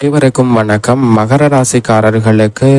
அனைவருக்கும் வணக்கம். மகர ராசிக்காரர்களுக்கு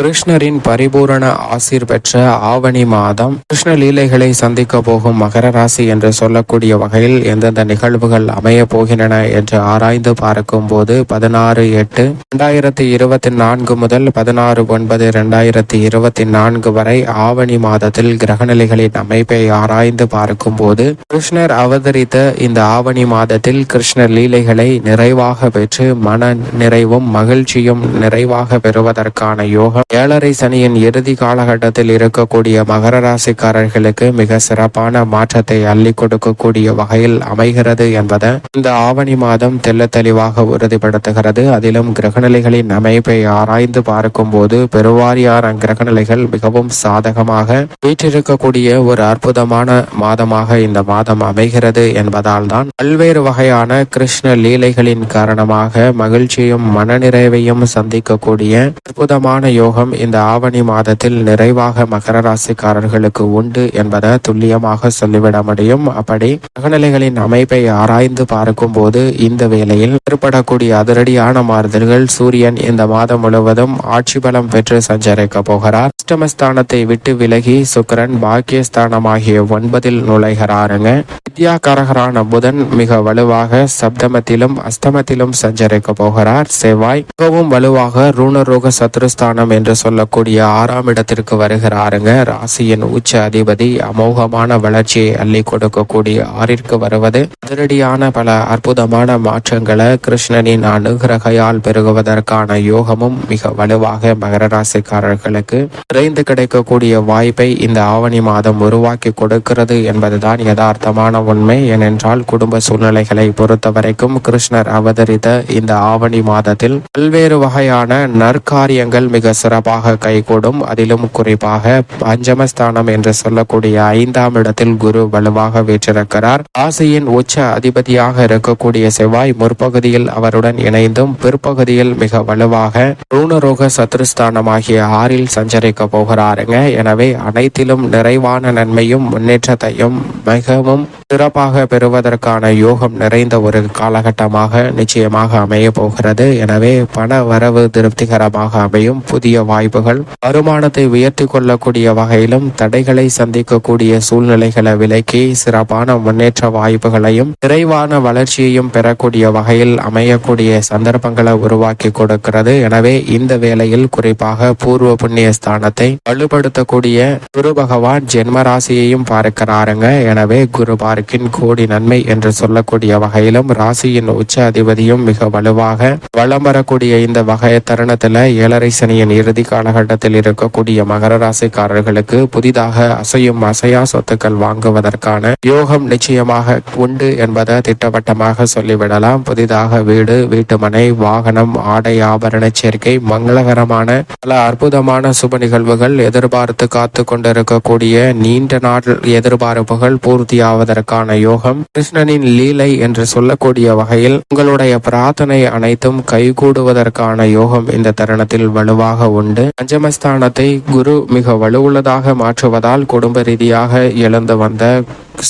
கிருஷ்ணரின் பரிபூரண ஆசிர் பெற்ற ஆவணி மாதம். கிருஷ்ண லீலைகளை சந்திக்க போகும் மகர ராசி என்று சொல்லக்கூடிய வகையில் எந்தெந்த நிகழ்வுகள் அமைய போகின்றன என்று ஆராய்ந்து பார்க்கும் போது பதினாறு எட்டு இரண்டாயிரத்தி இருபத்தி நான்கு முதல் பதினாறு ஒன்பது இரண்டாயிரத்தி இருபத்தி நான்கு வரை ஆவணி மாதத்தில் கிரகநிலைகளின் அமைப்பை ஆராய்ந்து பார்க்கும் போது கிருஷ்ணர் அவதரித்த இந்த ஆவணி மாதத்தில் கிருஷ்ணர் லீலைகளை நிறைவாக பெற்று மன நிறைவும் மகிழ்ச்சியும் நிறைவாக பெறுவதற்கான யோகம். ஏழரை சனியின் இறுதி காலகட்டத்தில் இருக்கக்கூடிய மகர ராசிக்காரர்களுக்கு மிக சிறப்பான மாற்றத்தை அள்ளி கொடுக்கக்கூடிய வகையில் அமைகிறது என்பதை இந்த ஆவணி மாதம் தெல்ல தெளிவாக உறுதிப்படுத்துகிறது. அதிலும் கிரகநிலைகளின் அமைப்பை ஆராய்ந்து பார்க்கும் போது பெருவாரியான கிரகநிலைகள் மிகவும் சாதகமாக வீற்றிருக்கக்கூடிய ஒரு அற்புதமான மாதமாக இந்த மாதம் அமைகிறது என்பதால் தான் பல்வேறு வகையான கிருஷ்ண லீலைகளின் காரணமாக மகிழ்ச்சியும் மனநிறைவையும் சந்திக்கக்கூடிய அற்புதமான யோகம் இந்த ஆவணி மாதத்தில் நிறைவாக மகர ராசிக்காரர்களுக்கு உண்டு என்பதை துல்லியமாக சொல்லிவிட முடியும். அப்படி மகநிலைகளின் அமைப்பை ஆராய்ந்து பார்க்கும் போது இந்த வேளையில் ஏற்படக்கூடிய அதிரடியான மாறுதல்கள் சூரியன் இந்த மாதம் முழுவதும் ஆட்சி பலம் பெற்று சஞ்சரிக்க போகிறார். அஷ்டமஸ்தானத்தை விட்டு விலகி சுக்கிரன் பாக்கியஸ்தானமாகிய ஒன்பதில் நுழைகிறாருங்க. வித்யாகாரகரான புதன் மிக வலுவாக சப்தமத்திலும் அஸ்தமத்திலும் சஞ்சரிக்க போகிறார். செவ்வாய் மிகவும் வலுவாக ரூணரோக சத்ருஸ்தானம் என்று சொல்லக்கூடிய ஆறாம் இடத்திற்கு வருகிறாருங்க. ராசியின் உச்ச அதிபதி அமோகமான வளர்ச்சியை அள்ளி கொடுக்கக்கூடிய ஆறிற்கு வருவது அதிரடியான பல அற்புதமான மாற்றங்களை கிருஷ்ணனின் அனுகிரகையால் பெருகுவதற்கான யோகமும் மிக வலுவாக மகர ராசிக்காரர்களுக்கு விரைந்து கிடைக்கக்கூடிய வாய்ப்பை இந்த ஆவணி மாதம் உருவாக்கி கொடுக்கிறது என்பதுதான் யதார்த்தமான உண்மை. ஏனென்றால் குடும்ப சூழ்நிலைகளை பொறுத்த வரைக்கும் கிருஷ்ணர் அவதரித்த இந்த ஆவணி மாதத்தில் பல்வேறு வகையான நற்காரியங்கள் மிக சிறப்பாக கைகூடும். அதிலும் குறிப்பாக பஞ்சமஸ்தானம் என்று சொல்லக்கூடிய ஐந்தாம் இடத்தில் குரு வலுவாக வீற்றிருக்கிறார். ராசியின் உச்ச அதிபதியாக இருக்கக்கூடிய செவ்வாய் முற்பகுதியில் அவருடன் இணைந்தும் பிற்பகுதியில் மிக வலுவாக ரூணரோக சத்ருஸ்தானம் ஆகிய ஆறில் சஞ்சரிக்க போகிறாருங்க. எனவே அனைத்திலும் நிறைவான நன்மையும் முன்னேற்றத்தையும் மிகவும் சிறப்பாக பெறுவதற்கான யோகம் நிறைந்த ஒரு காலகட்டமாக நிச்சயமாக அமைய போகிறது. எனவே பண வரவு திருப்திகரமாக அமையும். புதிய வாய்ப்புகள் வருமானத்தை உயர்த்தி கொள்ளக்கூடிய வகையிலும் தடைகளை சந்திக்கக்கூடிய சூழ்நிலைகளை விலக்கி சிறப்பான முன்னேற்ற வாய்ப்புகளையும் விரைவான வளர்ச்சியையும் பெறக்கூடிய வகையில் அமையக்கூடிய சந்தர்ப்பங்களை உருவாக்கி கொடுக்கிறது. எனவே இந்த வேளையில் குறிப்பாக பூர்வ புண்ணிய ஸ்தானத்தை வலுப்படுத்தக்கூடிய குரு பகவான் ஜென்ம ராசியையும் பார்க்கிறாருங்க. எனவே குரு பார்க்கின் கோடி நன்மை என்று சொல்லக்கூடிய வகையிலும் ராசியின் உச்ச அதிபதியும் மிக வலுவாக வளம் வரக்கூடிய இந்த வகை தருணத்துல ஏழரை சனியின் இறுதி காலகட்டத்தில் இருக்கக்கூடிய மகர ராசிக்காரர்களுக்கு புதிதாக அசையும் அசையா சொத்துக்கள் வாங்குவதற்கான யோகம் நிச்சயமாக உண்டு என்பதை திட்டவட்டமாக சொல்லிவிடலாம். புதிதாக வீடு வீட்டுமனை வாகனம் ஆடை ஆபரண சேர்க்கை மங்களகரமான பல அற்புதமான சுப நிகழ்வுகள் எதிர்பார்த்து காத்து கொண்டிருக்கக்கூடிய நீண்ட நாள் எதிர்பார்ப்புகள் பூர்த்தியாவதற்கான யோகம் கிருஷ்ணனின் லீலை என்று சொல்லக்கூடிய வகையில் உங்களுடைய பிரார்த்தனை அனைத்தும் கைகூடுவதற்கான யோகம் இந்த தருணத்தில் வலுவாக உண்டு. பஞ்சமஸ்தானத்தை குரு மிக வலுவுள்ளதாக மாற்றுவதால் குடும்ப ரீதியாக எழுந்து வந்த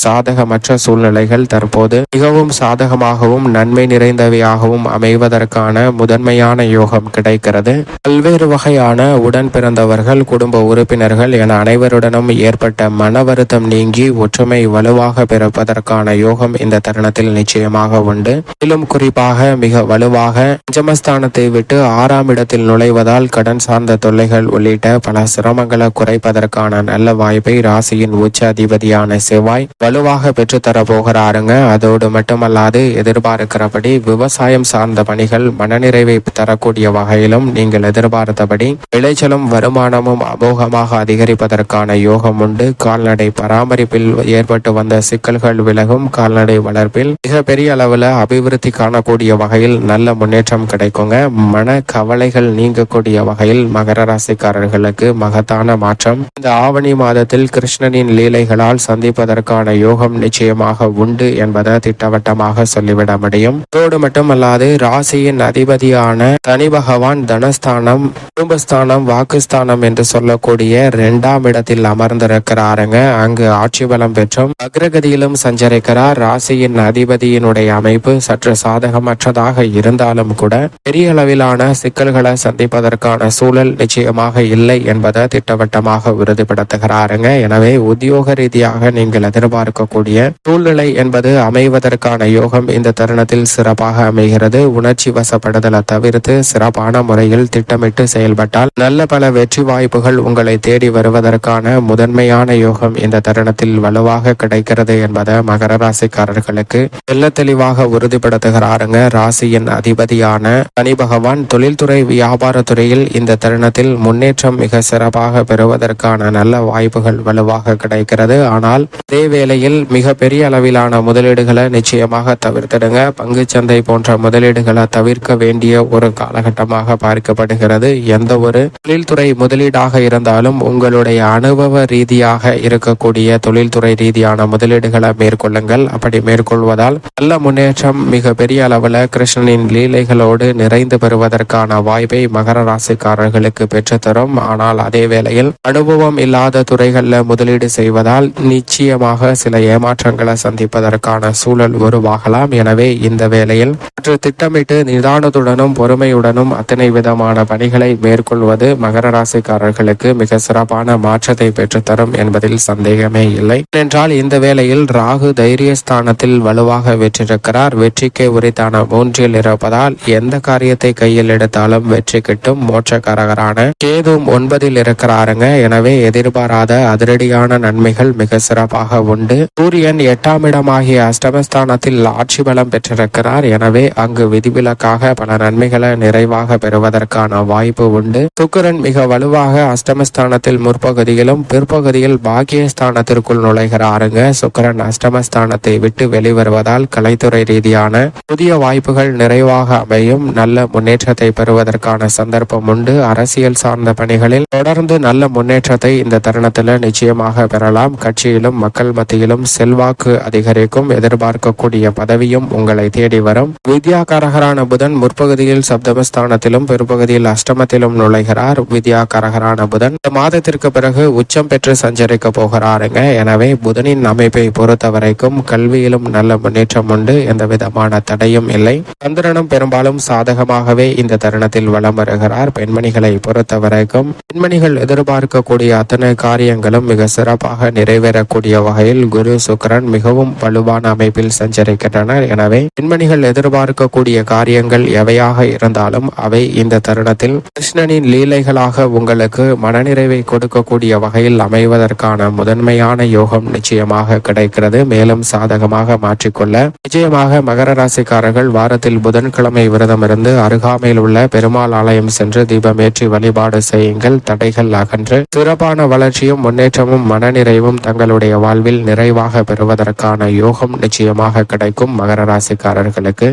சாதகமற்ற சூழ்நிலைகள் தற்போது மிகவும் சாதகமாகவும் நன்மை நிறைந்தவையாகவும் அமைவதற்கான முதன்மையான யோகம் கிடைக்கிறது. பல்வேறு வகையான உடன் பிறந்தவர்கள் குடும்ப உறுப்பினர்கள் என அனைவருடனும் ஏற்பட்ட மன வருத்தம் நீங்கி ஒற்றுமை வலுவாக பிறப்பதற்கான யோகம் இந்த தருணத்தில் நிச்சயமாக உண்டு. மேலும் குறிப்பாக மிக வலுவாக பஞ்சமஸ்தானத்தை விட்டு ஆறாம் இடத்தில் நுழைவதால் கடன் சார்ந்த தொல்லைகள் உள்ளிட்ட பல சிரமங்களை குறைப்பதற்கான நல்ல வாய்ப்பை ராசியின் உச்ச அதிபதியான செவ்வாய் வலுவாக பெற்றுத்தர போகிறாருங்க அதோடு மட்டுமல்லாது எதிர்பார்க்கிறபடி விவசாயம் சார்ந்த பணிகள் மனநிறைவை தரக்கூடிய வகையிலும் நீங்கள் எதிர்பார்த்தபடி விளைச்சலும் வருமானமும் அமோகமாக அதிகரிப்பதற்கான யோகம் உண்டு. கால்நடை பராமரிப்பில் ஏற்பட்டு வந்த சிக்கல்கள் விலகும். கால்நடை வளர்ப்பில் மிகப்பெரிய அளவுல அபிவிருத்தி காணக்கூடிய வகையில் நல்ல முன்னேற்றம் கிடைக்குங்க. மன கவலைகள் நீங்கக்கூடிய வகையில் மகர ராசிக்காரர்களுக்கு மகத்தான மாற்றம். இந்த ஆவணி மாதத்தில் கிருஷ்ணனின் லீலைகளால் சந்திப்பதற்கான அதற்கான யோகம் நிச்சயமாக உண்டு என்பதை திட்டவட்டமாக சொல்லிவிட முடியும். அதோடு மட்டுமல்லாது ராசியின் அதிபதியான தனி பகவான் தனஸ்தானம் குடும்பஸ்தானம் வாக்குஸ்தானம் என்று சொல்லக்கூடிய இரண்டாம் இடத்தில் அமர்ந்திருக்கிறாருங்க. அங்கு ஆட்சி பலம் பெற்றும் அக்ரகதியிலும் சஞ்சரிக்கிறார். ராசியின் அதிபதியினுடைய அமைப்பு சற்று சாதகமற்றதாக இருந்தாலும் கூட பெரிய அளவிலான சிக்கல்களை சந்திப்பதற்கான சூழல் நிச்சயமாக இல்லை என்பதை திட்டவட்டமாக உறுதிப்படுத்துகிறாருங்க. எனவே உத்தியோக ரீதியாக நீங்கள் பார்க்கக்கூடிய சூழ்நிலை என்பது அமைவதற்கான யோகம் இந்த தருணத்தில் சிறப்பாக அமைகிறது. உணர்ச்சி வசப்படுதலை தவிர்த்து சிறப்பான முறையில் திட்டமிட்டு செயல்பட்டால் நல்ல பல வெற்றி வாய்ப்புகள் உங்களை தேடி வருவதற்கான முதன்மையான யோகம் இந்த தருணத்தில் வலுவாக கிடைக்கிறது என்பதை மகர ராசிக்காரர்களுக்கு தெல்ல தெளிவாக உறுதிப்படுத்துகிறாருங்க. ராசியின் அதிபதியான சனி பகவான் தொழில்துறை வியாபாரத்துறையில் இந்த தருணத்தில் முன்னேற்றம் மிக சிறப்பாக பெறுவதற்கான நல்ல வாய்ப்புகள் வலுவாக கிடைக்கிறது. ஆனால் அதே வேளையில் மிக பெரிய அளவிலான முதலீடுகளை நிச்சயமாக தவிர்த்திடுங்க. பங்குச்சந்தை போன்ற முதலீடுகளை தவிர்க்க வேண்டிய ஒரு காலகட்டமாக பார்க்கப்படுகிறது. எந்த ஒரு தொழில்துறை முதலீடாக இருந்தாலும் உங்களுடைய அனுபவ ரீதியாக இருக்கக்கூடிய தொழில்துறை ரீதியான முதலீடுகளை மேற்கொள்ளுங்கள். அப்படி மேற்கொள்வதால் நல்ல முன்னேற்றம் மிக பெரிய அளவில் கிருஷ்ணனின் லீலைகளோடு நிறைந்து பெறுவதற்கான வாய்ப்பை மகர ராசிக்காரர்களுக்கு பெற்றுத்தரும். ஆனால் அதே வேளையில் அனுபவம் இல்லாத துறைகளில் முதலீடு செய்வதால் நிச்சயமாக சில ஏமாற்றங்களை சந்திப்பதற்கான சூழல் உருவாகலாம். எனவே இந்த வேளையில் சற்று திட்டமிட்டு நிதானத்துடனும் பொறுமையுடனும் அத்தனை விதமான பணிகளை மேற்கொள்வது மகர ராசிக்காரர்களுக்கு மிக சிறப்பான மாற்றத்தை பெற்றுத்தரும் என்பதில் சந்தேகமே இல்லை. ஏனென்றால் இந்த வேளையில் ராகு தைரியஸ்தானத்தில் வலுவாக வெற்றிருக்கிறார். வெற்றிக்கு உரித்தான மூன்றில் இருப்பதால் எந்த காரியத்தை கையில் எடுத்தாலும் வெற்றி கிட்டும் மோட்சக்காரகரான கேதும் ஒன்பதில் இருக்கிறாருங்க. எனவே எதிர்பாராத அதிரடியான நன்மைகள் மிக சிறப்பாக உண்டு. சூரியன் எட்டாம் இடமாகிய அஷ்டமஸ்தானத்தில் ஆட்சி பலம் பெற்றிருக்கிறார். எனவே அங்கு விதிவிலக்காக பல நன்மைகளை நிறைவாக பெறுவதற்கான வாய்ப்பு உண்டு. சுக்கரன் மிக வலுவாக அஷ்டமஸ்தானத்தில் முற்பகுதியிலும் பிற்பகுதியில் பாக்கியஸ்தானத்திற்குள் நுழைகிறாருங்க. சுக்கரன் அஷ்டமஸ்தானத்தை விட்டு வெளிவருவதால் கலைத்துறை ரீதியான புதிய வாய்ப்புகள் நிறைவாக அமையும். நல்ல முன்னேற்றத்தை பெறுவதற்கான சந்தர்ப்பம் உண்டு. அரசியல் சார்ந்த பணிகளில் தொடர்ந்து நல்ல முன்னேற்றத்தை இந்த தருணத்தில் நிச்சயமாக பெறலாம். கட்சியிலும் மக்கள் மத்திய மத்தியிலும் செல்வாக்கு அதிகரிக்கும் எதிர்பார்க்கக்கூடிய பதவியும் உங்களை தேடி வரும். வித்யாகரகரான புதன் முற்பகுதியில் சப்தமஸ்தானத்திலும் பிற்பகுதியில் அஷ்டமத்திலும் நுழைகிறார். வித்யாகரகரான புதன் இந்த மாதத்திற்கு பிறகு உச்சம் பெற்று சஞ்சரிக்க போகிறாருங்க. எனவே புதனின் அமைப்பை பொறுத்த வரைக்கும் கல்வியிலும் நல்ல முன்னேற்றம் உண்டு. எந்த விதமான தடையும் இல்லை. சந்திரனும் பெரும்பாலும் சாதகமாகவே இந்த தருணத்தில் வளம் வருகிறார். பெண்மணிகளை பொறுத்த வரைக்கும் பெண்மணிகள் எதிர்பார்க்கக்கூடிய அத்தனை காரியங்களும் மிக சிறப்பாக நிறைவேறக்கூடிய வகையில் குரு சுக்கரன் மிகவும் வலுவான அமைப்பில் சஞ்சரிக்கின்றனர். எனவே பெண்மணிகள் எதிர்பார்க்கக்கூடிய காரியங்கள் எவையாக இருந்தாலும் அவை இந்த தருணத்தில் கிருஷ்ணனின் லீலைகளாக உங்களுக்கு மனநிறைவை கொடுக்கக்கூடிய வகையில் அமைவதற்கான முதன்மையான யோகம் நிச்சயமாக கிடைக்கிறது. மேலும் சாதகமாக மாற்றிக்கொள்ள நிச்சயமாக மகர ராசிக்காரர்கள் வாரத்தில் புதன்கிழமை விரதம் இருந்து அருகாமையில் உள்ள பெருமாள் ஆலயம் சென்று தீபமேற்றி வழிபாடு செய்யுங்கள். தடைகள் அகன்று சிறப்பான வளர்ச்சியும் முன்னேற்றமும் மனநிறைவும் தங்களுடைய வாழ்வில் நிறைவாக பெறுவதற்கான யோகம் நிச்சயமாக கிடைக்கும் மகர ராசிக்காரர்களுக்கு.